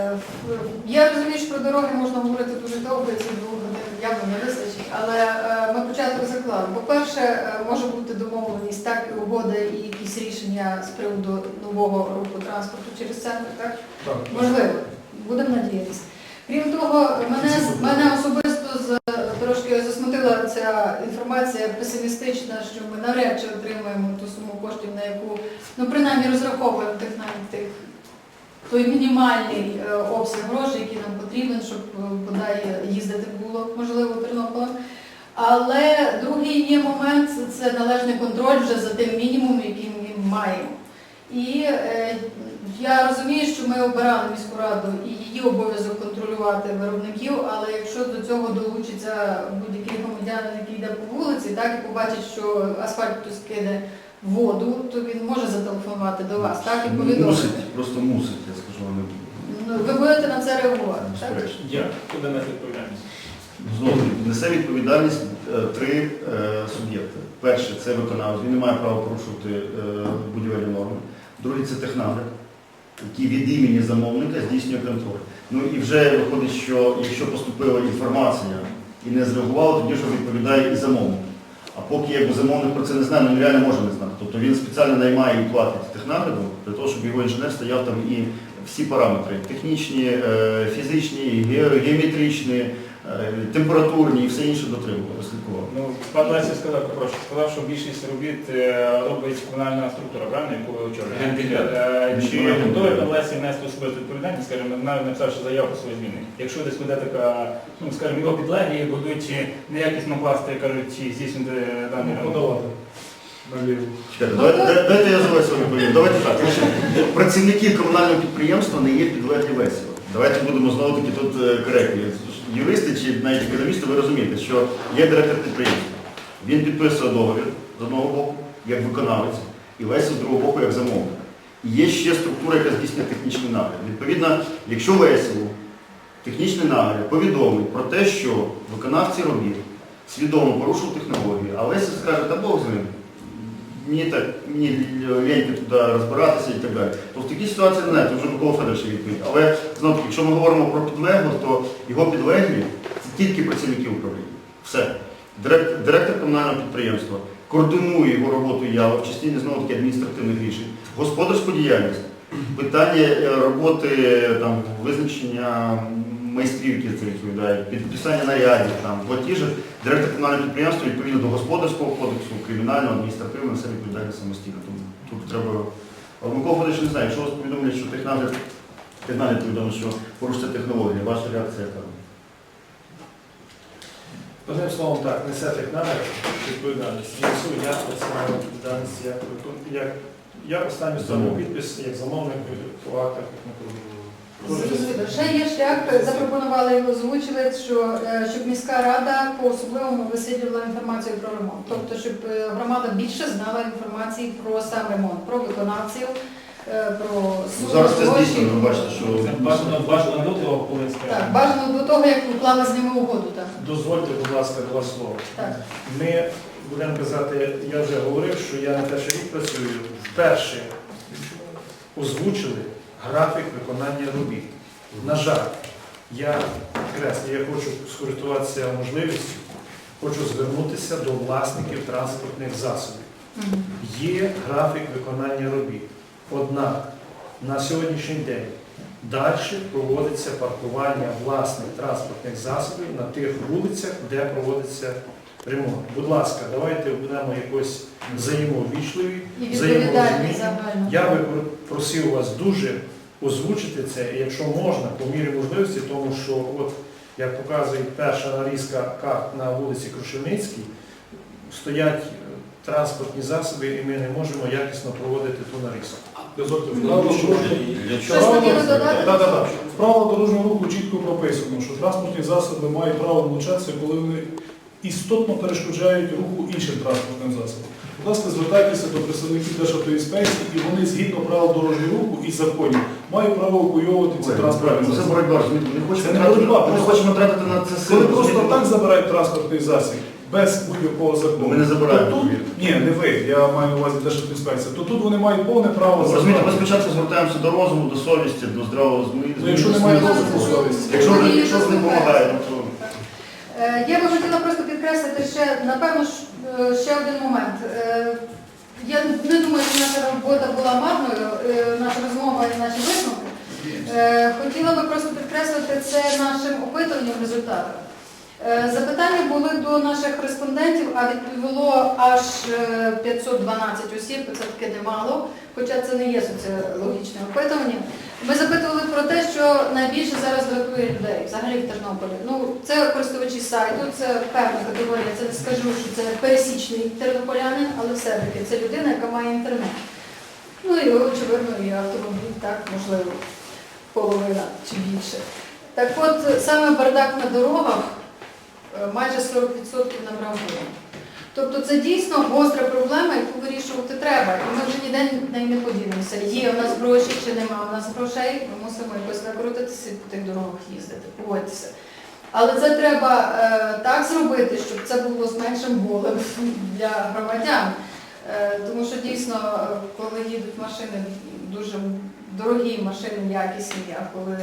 Е, Я розумію, що про дороги можна говорити дуже довго, ці двох годин явно не вистачить, але е, ми початок заклали. По-перше, е, може бути домовленість, так, і угода і якісь рішення з приводу нового руху транспорту через центр, так? Так. Можливо, будемо надіятися. Крім того, мене, мене особисто з- трошки засмутила ця інформація песимістична, що ми навряд чи отримаємо ту суму коштів, на яку ну принаймні розраховуємо тих навіть тих той мінімальний е, обсяг грошей, який нам потрібен, щоб е, бодай їздити було можливо Тернополем. Але другий є момент це належний контроль вже за тим мінімумом, який ми маємо. І е, я розумію, що ми обирали міську раду і її обов'язок контролювати виробників, але якщо до цього долучиться будь-який громадянин, який йде по вулиці, так і побачить, що асфальт хтось киде воду, то він може зателефонувати до вас, так і повідомити. Мусить, просто мусить, я скажу вам. Ну, ви будете на це реагувати, так? Безперечно. Я куди нести відповідальність? Знову таки, несе відповідальність е, три е, суб'єкти. Перше це виконавець, він не має права порушувати е, будівельні норми. Другий це технагляд, який від імені замовника здійснює контроль. Ну і вже виходить, що якщо поступила інформація і не зреагувала, тоді вже відповідає і замовник. А поки якби замовник про це не знає, ну він реально може не знати. Тобто він спеціально наймає і платить технагляду для того, щоб його інженер стояв там і всі параметри технічні, е, фізичні, геометричні, е, температурні і все інше дотримував, слідкував. Ну, пан Леся сказав, прошу, сказав, що більшість робіт е, робить комунальна структура, правильно, яку ви очолюєте? Чи готовий пан Лесі нести особисту відповідальність, скажімо, навіть написавши заяву про свої зміни? Якщо десь буде така, ну, скажімо, його підлеглі будуть неякісно класти, кажуть, чи здійснювати даний ремонт? Чекайте, давайте, дайте я за весело відповім. Давайте так. Працівники комунального підприємства не є підлеглі весело. Давайте будемо знову таки тут е, коректні. Юристи чи навіть економісти, ви розумієте, що є директор підприємства. Він підписує договір з одного боку, як виконавець, і Лесі з другого боку, як замовник. І є ще структура, яка здійснює технічний нагляд. Відповідно, якщо Веселу технічний нагляд повідомить про те, що виконавці робіт свідомо порушив технологію, а Леся скаже, та Бог з ним, мені так, мені ліньки туди розбиратися і так далі. То в такій ситуації не то вже Микола Федорович відповідь. Але знову таки, якщо ми говоримо про підлеглих, то його підлеглі це тільки працівники управління. Все. Директор, директор комунального підприємства координує його роботу ява в частині знову таки адміністративних рішень. Господарську діяльність, питання е, роботи там, визначення майстрів, які це відповідають, підписання нарядів, там, платіжок, директор комунального підприємства відповідно до господарського кодексу, кримінального, адміністративного, все відповідає самостійно. Тому тут треба. Микола Федорович не знає, якщо вас повідомлять, що технагляд, технагляд повідомив, що порушиться технологія, ваша реакція яка? Одним словом, так, несе технагляд відповідальність. Несу я персональну відповідальність як, як я останню Замовник. підпис як замовник по актах. Зрозуміло. Ще є шлях, запропонували його озвучили, що е, щоб міська рада по особливому висвітлювала інформацію про ремонт. Тобто, щоб е, громада більше знала інформації про сам ремонт, про виконавців, е, про Ну, зараз це здійснено, ви бачите, що бажано, бажано до того, коли Так, бажано до того, як уклали з ними угоду. Так. Дозвольте, будь ласка, два слова. Так. Ми будемо казати, я вже говорив, що я на перший рік працюю. Вперше озвучили графік виконання робіт. На жаль, я підкреслю, я хочу скористуватися можливістю, хочу звернутися до власників транспортних засобів. Є графік виконання робіт. Однак на сьогоднішній день далі проводиться паркування власних транспортних засобів на тих вулицях, де проводиться ремонт. Будь ласка, давайте будемо якось взаємовічливі, І взаєморозуміння. Я би просив вас дуже озвучити це, якщо можна, по мірі можливості, тому що, от, як показує перша нарізка карт на вулиці Крушельницькій, стоять е, транспортні засоби, і ми не можемо якісно проводити ту нарізку. Дозвольте, Ну. В правилах дорожнього руху чітко прописано, що транспортні засоби мають право влучатися, коли вони істотно перешкоджають руху іншим транспортним засобам. Будь ласка, звертайтеся до представників Державтоінспекції, і вони згідно правил дорожнього руху і законів мають право евакуйовувати ці транспортні це боротьба, розумієте, не хочемо Це не боротьба, ми не просто- хочемо тратити на це Коли просто так забирають транспортний засіб, без будь-якого закону. Ми не забираємо То тут, ні, не ви, я маю на увазі Державтоінспекція, то тут вони мають повне право Розумієте, ми спочатку звертаємося до розуму, до совісті, до здравого змісту. Ну, якщо немає розуму, совісті. Якщо ви якщо ви не допомагаєте, то Е, Я би хотіла просто підкреслити ще, напевно, е, ще один момент. Е, Я не думаю, що наша робота була марною, е, наша розмова і наші висновки. Е, Хотіла би просто підкреслити це нашим опитуванням результатом. Е, Запитання були до наших респондентів, а відповіло аж е, 512 осіб, це таки немало, хоча це не є соціологічне опитування. Ми запитували про те, що найбільше зараз дратує людей взагалі в Тернополі. Ну, це користувачі сайту, це певна категорія. Це не скажу, що це пересічний тернополянин, але все-таки це людина, яка має інтернет. Ну і очевидно, і автомобіль, так, можливо, половина чи більше. Так от саме бардак на дорогах е, майже 40% набрав. Тобто це дійсно гостра проблема, яку вирішувати треба. І ми вже ніде не поділимося. Є в нас гроші чи нема в нас грошей, ми мусимо якось викрутитися і по тих дорогах їздити, погодьтеся. Але це треба е, так зробити, щоб це було з меншим болем для громадян. Е, тому що дійсно, е, коли їдуть машини, дуже дорогі машини, якісні, а коли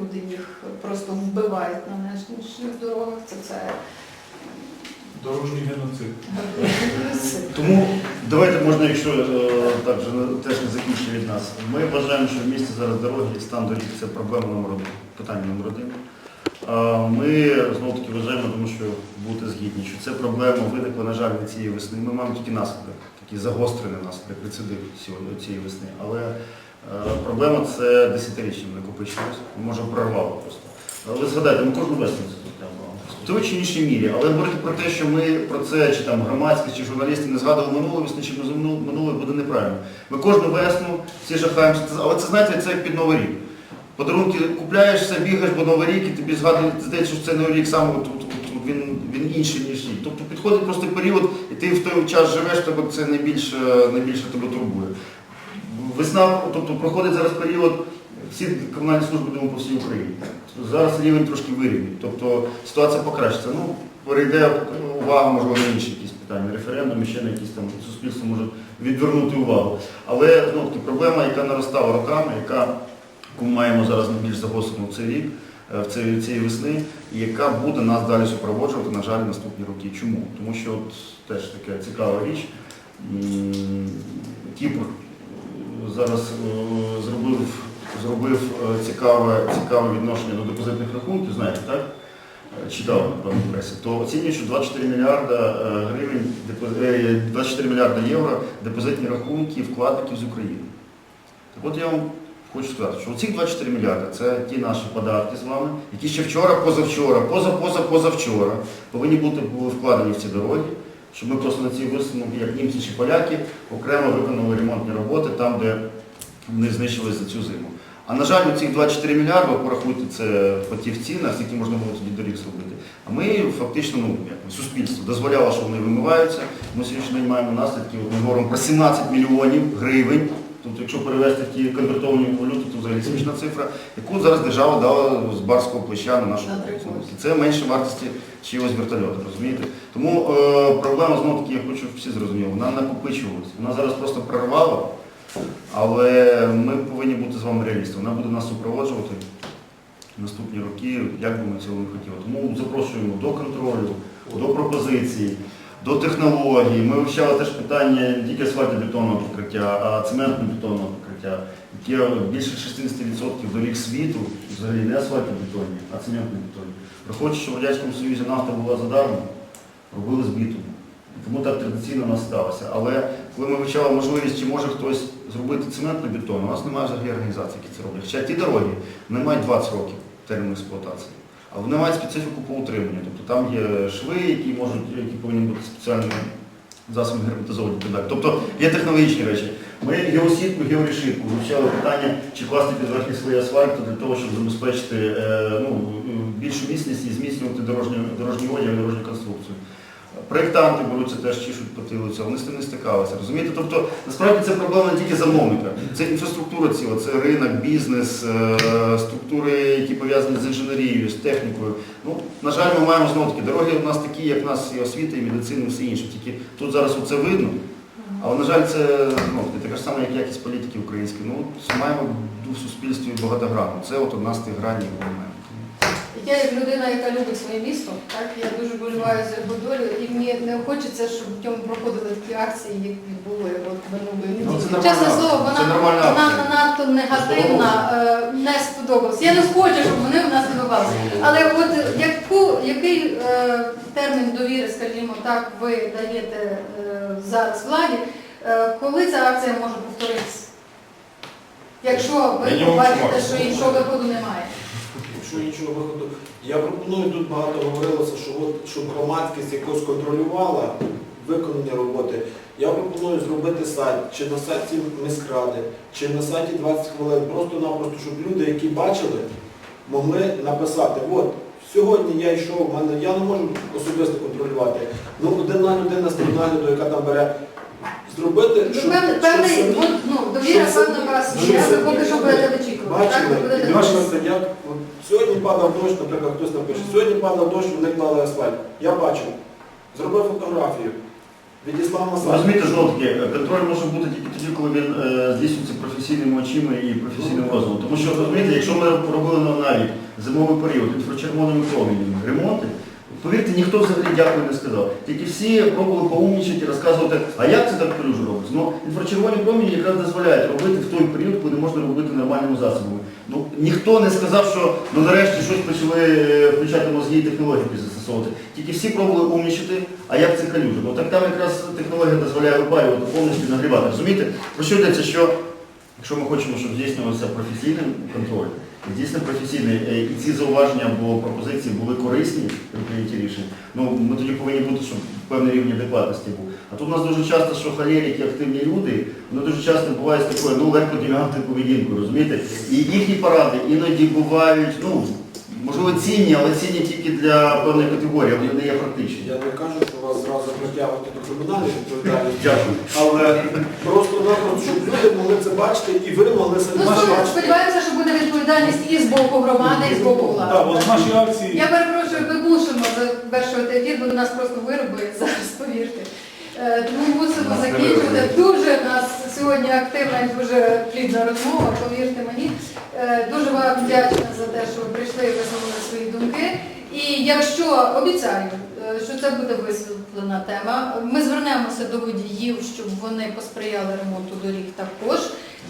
люди їх просто вбивають на наших дорогах, це це Дорожній геноцид. Тому давайте можна, якщо е, так же не- теж не закінчить від нас. Ми вважаємо, що в місті зараз дороги і стан доріг це проблема номер один, питання номер один. Ми знову таки вважаємо, тому що бути згідні, що це проблема виникла, на жаль, не цієї весни. Ми маємо тільки наслідок, такий загострений наслідок, рецидив цієї весни. Але е, проблема це десятирічним накопичилось, може прорвало просто. Але згадайте, ми кожну весну це тут прямо. В той чи іншій мірі, але говорити про те, що ми про це, чи там громадськість, чи журналісти не згадували минулу весну, чи минуле буде неправильно. Ми кожну весну всі жахаємося, але це знаєте, це як під Новий рік. Подарунки купляєш, все, бігаєш, бо Новий рік, і тобі згадують, що це Новий рік саме він, він інший, ніж рік. Тобто підходить просто період, і ти в той час живеш, тебе це найбільше, найбільше тебе турбує. Весна, тобто проходить зараз період, всі комунальні служби думаю, по всій Україні. Зараз рівень трошки вирівнює, тобто ситуація покращиться. Ну, перейде увага, можливо, на інші якісь питання, референдум, ще на якісь там суспільство може відвернути увагу. Але знову таки проблема, яка наростала роками, яка яку маємо зараз найбільш загострену цей рік, е, в цей, цієї весни, і яка буде нас далі супроводжувати, на жаль, наступні роки. Чому? Тому що от теж така цікава річ. Кіпр зараз е, зробив, зробив е, цікаве, цікаве відношення до депозитних рахунків, знаєте, так? Е, Читав, напевно, пресі, то оцінюють, що 24 мільярда е, гривень, е, 24 мільярда євро депозитні рахунки вкладників з України. Так от я вам хочу сказати, що ці 24 мільярди це ті наші податки з вами, які ще вчора, позавчора, поза, поза, позавчора повинні бути вкладені в ці дороги, щоб ми просто на ці висновки, як німці чи поляки, окремо виконали ремонтні роботи там, де вони знищились за цю зиму. А на жаль, ці 24 мільярди, порахуйте це по тих цінах, скільки можна було тоді доріг зробити. А ми фактично, ну, як суспільство дозволяло, що вони вимиваються. Ми сьогодні маємо наслідки. Ми говоримо про 17 мільйонів гривень. Тобто, якщо перевести ті конвертовані валюти, то взагалі смішна цифра, яку зараз держава дала з барського плеча на нашу На Це менше вартості чогось вертольоту, розумієте? Тому е, проблема знову таки, я хочу, щоб всі зрозуміли, вона накопичувалася. Вона зараз просто прорвала, але ми повинні бути з вами реалістами. Вона буде нас супроводжувати наступні роки, як би ми цього не хотіли. Тому запрошуємо до контролю, до пропозицій, до технологій. Ми вивчали теж питання не тільки асфальтобетонного покриття, а цементно-бетонного покриття, яке більше 60% доріг світу, взагалі не асфальтобетонні, а цементно-бетонні. Враховуючи, що в Радянському Союзі нафта була задарма, робили з бітуму. Тому так традиційно нас сталося. Але коли ми вивчали можливість, чи може хтось зробити цементний бетон, у нас немає взагалі організацій, які це роблять. Хоча ті дороги вони мають 20 років терміну експлуатації. А вони мають специфіку по утриманню. Тобто там є шви, які можуть, які повинні бути спеціальними засобами герметизовані. Тобто є технологічні речі. Ми геосітку, георішитку вивчали питання, чи класти під верхні слої асфальту для того, щоб забезпечити е, ну, більшу міцність і зміцнювати дорожню, дорожній одяг дорожню конструкцію. Проєктанти беруться теж чішуть потилицю, вони з тим не стикалися. Розумієте? Тобто, насправді це проблема не тільки замовника, це інфраструктура ціла, це ринок, бізнес, е, структури, які пов'язані з інженерією, з технікою. Ну, на жаль, ми маємо знову таки дороги у нас такі, як в нас і освіта, і медицина, і все інше. Тільки тут зараз це видно. Але, на жаль, це ну, така ж сама, як якість політики української. Ну, маємо в суспільстві багатогранну. Це от одна з тих гранів, маємо. Я як людина, яка любить своє місто, так я дуже болюваю за його долю, і мені не хочеться, щоб в ньому проходили такі акції, як відбули от минулої Ну, неділі. нормальна Чесне слово, вона, вона надто негативна, е, не сподобалась. Я не хочу, щоб вони в нас відбувалися. Але от яку, який е, термін довіри, скажімо так, ви даєте е, зараз владі, е, коли ця акція може повторитися? Якщо ви побачите, що іншого виходу немає. Якщо іншого виходу. Я пропоную, тут багато говорилося, що от, щоб громадськість якось контролювала виконання роботи. Я пропоную зробити сайт, чи на сайті міськради, чи на сайті 20 хвилин, просто-напросто, щоб люди, які бачили, могли написати, от, сьогодні я йшов, мене, я не можу особисто контролювати. Ну, одна людина з нагляду, яка там бере, зробити, Ну, щоб, певний, щоб ну, довіра, щоб певна, у вас щоб є, ви самі Бачили, і як от, сьогодні падав дощ, наприклад, хтось напише, сьогодні падав дощ, вони клали асфальт. Я бачив, зробив фотографію, відіслав на сайт. Розумієте, знову таки, контроль може бути тільки тоді, коли він е, здійснюється професійними очима і професійним розумом. Тому що, розумієте, якщо ми робили на навіть зимовий період інфрачервоними променями ремонти, повірте, ніхто взагалі дякую не сказав. Тільки всі пробували поумнічати і розказувати, а як це так калюжу робиться? Ну, інфрачервоні промені якраз дозволяють робити в той період, коли можна робити нормальними засобами. Ну, ніхто не сказав, що ну, нарешті щось почали е, включати мозги і технології застосовувати. Тільки всі пробували умнічати, а як це калюжа? Ну так там якраз технологія дозволяє опалювати повністю нагрівати. Розумієте? Про що йдеться, що якщо ми хочемо, щоб здійснювався професійний контроль, дійсно професійний, е, і ці зауваження або пропозиції були корисні при прийнятті рішень, ну ми тоді повинні бути, щоб певний рівень адекватності був. А тут у нас дуже часто, що холерики, активні люди, вони дуже часто бувають з такою ну, легко девіантною поведінкою, розумієте? І їхні поради іноді бувають, ну, можливо, цінні, але цінні тільки для певної категорії, вони не є практичні. Я не кажу, притягувати до кримінальної відповідальності, Дякую. але просто-напросто, щоб люди могли це бачити і ви могли самі Ну, бачити. сподіваємося, що буде відповідальність і з боку громади, і з боку влади. Так, от наші акції. Я перепрошую, ми мусимо завершувати ефір, бо нас просто вирубують зараз, повірте. Е, Тому мусимо закінчувати. Дуже в нас сьогодні активна і дуже плідна розмова, повірте мені. Е, Дуже вам вдячна за те, що ви прийшли і висловили свої думки. І якщо обіцяю, е, що це буде висвітлена тема, ми звернемося до водіїв, щоб вони посприяли ремонту доріг також.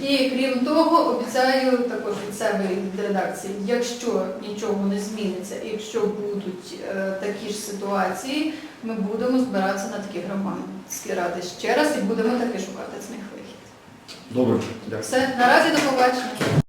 І крім того, обіцяю також від себе і від редакції, якщо нічого не зміниться, якщо будуть е, такі ж ситуації, ми будемо збиратися на такі громадські ради ще раз і будемо таки шукати з них вихід. Добре, дякую. Все, наразі до побачення.